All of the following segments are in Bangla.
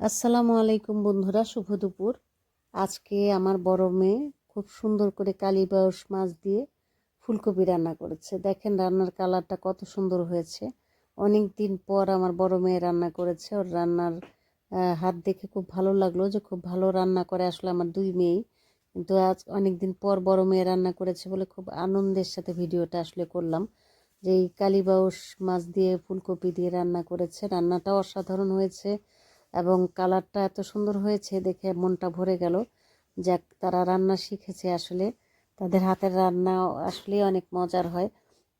আসসালামু আলাইকুম বন্ধুরা, শুভ দুপুর। আজকে আমার বড় মেয়ে খুব সুন্দর করে কালীবাউস মাছ দিয়ে ফুলকপি রান্না করেছে। দেখেন রান্নার কালারটা কত সুন্দর হয়েছে। অনেক দিন পর আমার বড় মেয়ে রান্না করেছে। ওর রান্নার হাত দেখে খুব ভালো লাগল যে খুব ভালো রান্না করে আসলে আমার দুই মেয়েই। কিন্তু আজ অনেক দিন পর বড় মেয়ে রান্না করেছে বলে খুব আনন্দের সাথে ভিডিওটা আসলে করলাম যে এই কালীবাউস মাছ দিয়ে ফুলকপি দিয়ে রান্না করেছে। রান্নাটাও অসাধারণ হয়েছে। এবং কালারটা এত সুন্দর হয়েছে দেখে মনটা ভরে গেল। যাক, তারা রান্না শিখেছে আসলে। তাদের হাতের রান্না আসলে অনেক মজার হয়।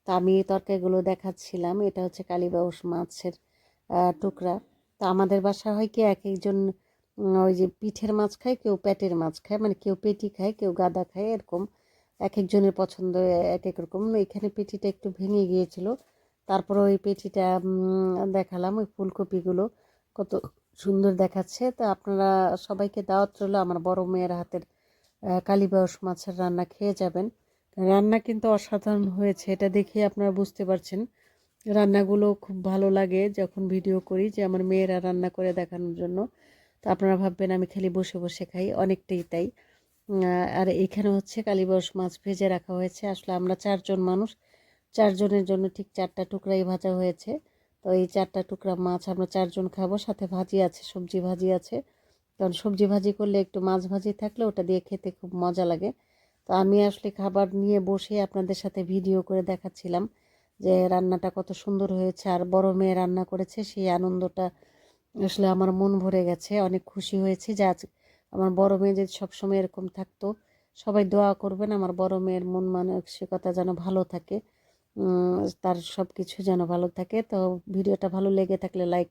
তা আমি তরকারিগুলো দেখাচ্ছিলাম। এটা হচ্ছে কালীবাউস মাছের টুকরা। তো আমাদের বাসা হয় কি, এক একজন ওই যে পিঠের মাছ খায়, কেউ পেটের মাছ খায় মানে কেউ পেটি খায়, কেউ গাদা খায়, এরকম। এক একজনের পছন্দ এক এক রকম। এখানে পেটিটা একটু ভেঙে গিয়েছিল। তারপরে ওই পেটিটা দেখালাম, ওই ফুলকপিগুলো। কত সুন্দর দেখাচ্ছে। তা আপনারা সবাইকে দাওয়াত রইল আমার বড় মেয়ের হাতের কালীবাউস মাছের রান্না খেয়ে যাবেন। রান্না কিন্তু অসাধারণ হয়েছে, এটা দেখে আপনারা বুঝতে পারছেন। রান্নাগুলো খুব ভালো লাগে যখন ভিডিও করি যে আমার মেয়েরা রান্না করে দেখানোর জন্য। তো আপনারা ভাববেন আমি খালি বসে বসে খাই, অনেকটাই তাই। আর এখানে হচ্ছে কালীবাউস মাছ ভেজে রাখা হয়েছে। আসলে আমরা চারজন মানুষ, চারজনের জন্য ঠিক চারটা টুকরাই ভাজা হয়েছে। তো এই চারটা টুকরা মাছ আমরা চারজন খাব, সাথে ভাজি আছে, সবজি ভাজি আছে। কারণ সবজি ভাজি করলে একটু মাছ ভাজি থাকলে ওটা দিয়ে খেতে খুব মজা লাগে। তো আমি আসলে খাবার নিয়ে বসে আপনাদের সাথে ভিডিও করে দেখাচ্ছিলাম যে রান্নাটা কত সুন্দর হয়েছে আর বড় মেয়ে রান্না করেছে, সেই আনন্দটা আসলে আমার মন ভরে গেছে। অনেক খুশি হয়েছি যে আজ আমার বড় মেয়ে যদি সবসময় এরকম থাকতো, সবাই দোয়া করবেন আমার বড় মেয়ের মন মানসিকতা যেন ভালো থাকে। তার সব কিছু যেন ভালো থাকে। তো ভিডিওটা ভালো লেগে থাকলে লাইক